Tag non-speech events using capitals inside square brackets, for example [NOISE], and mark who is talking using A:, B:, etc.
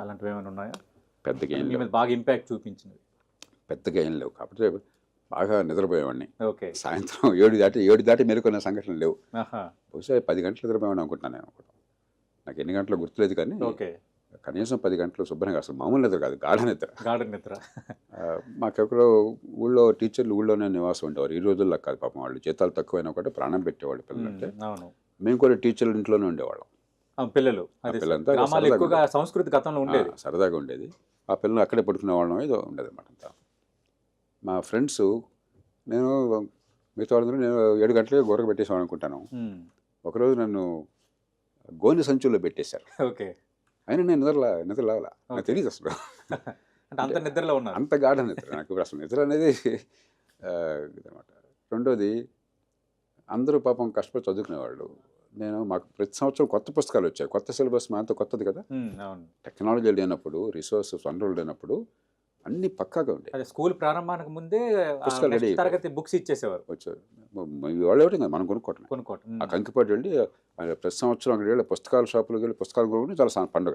A: అలాంటివి ఏమైనా ఉన్నాయా?
B: పెద్దగా ఏం లేవు.
A: బాగా ఇంపాక్ట్ చూపించినవి.
B: పెద్దగా ఏం లేవు కాకపోతే బాగా నిద్రపోయేవాడిని.
A: ఓకే.
B: సాయంత్రం ఏడు దాటి ఏడు దాటి మేలుకున్న సంఘటనలు లేవు. బహుశా పది గంటలు నిద్రపోయామని అనుకుంటున్నాను నేను నాకు ఎన్ని గంటలు గుర్తులేదు కానీ
A: ఓకే.
B: కనీసం పది గంటలు శుభ్రంగా అసలు మామూలు నిద్ర కాదు గాఢ నిద్ర.
A: గార్డెన్ నిద్ర.
B: మాకెక్కడో ఊళ్ళో టీచర్లు ఊళ్ళోనే నివాసం ఉండేవారు. ఈ రోజుల్లో కాదు పాపం వాళ్ళు. జీతాలు తక్కువైనా కూడా ప్రాణం పెట్టేవాళ్ళు పిల్లలంటే. మేము కూడా టీచర్ల ఇంట్లోనే ఉండేవాళ్ళం.
A: పిల్లలు.
B: పిల్లలంతా
A: గ్రామాలు ఎక్కువగా సంస్కృతి గతంలో ఉండేది.
B: ఆ, సరదాగా ఉండేది. ఆ పిల్లలు అక్కడే పడుకునే వాళ్ళం ఏదో ఉండేది అనమాట అంతా. మా ఫ్రెండ్స్ నేను మిగతా వాళ్ళందరూ నేను ఏడు గంటలకి గొర్రె పెట్టేసాను అనుకుంటాను. ఒకరోజు నన్ను గోనె సంచుల్లో పెట్టేశారు.
A: ఓకే.
B: అయినా నేను నిద్రలా నిద్ర లేవలా? నాకు. తెలియదు అసలు. [LAUGHS]
A: అంటే అంత నిద్రలో ఉన్నారు.
B: అంత గాఢ నిద్ర. నాకు అసలు నిద్ర అనేది అనమాట రెండోది అందరూ పాపం కష్టపడి చదువుకునేవాళ్ళు. నేను మాకు ప్రతి సంవత్సరం కొత్త పుస్తకాలు వచ్చాయి. కొత్త సిలబస్ మా అంత కొత్తది కదా? టెక్నాలజీ లేనప్పుడు రిసోర్సెస్ వనరులు లేనప్పుడు అన్ని పక్కాగా ఉండేవి.
A: అదే స్కూల్ ప్రారంభానికి ముందే
B: పుస్తకాలు
A: తరగతి బుక్స్ ఇచ్చేసేవారు.
B: వచ్చారు వాళ్ళు ఒకటి మనం కొనుక్కోవటం
A: కొనుక్కోవటం.
B: ఆ కంకిపాటు వెళ్ళి ప్రతి సంవత్సరం అక్కడ వెళ్ళి పుస్తకాల షాపులకు వెళ్ళి పుస్తకాలు కొనుక్కొని చాలా పండుగ.
A: పండగ.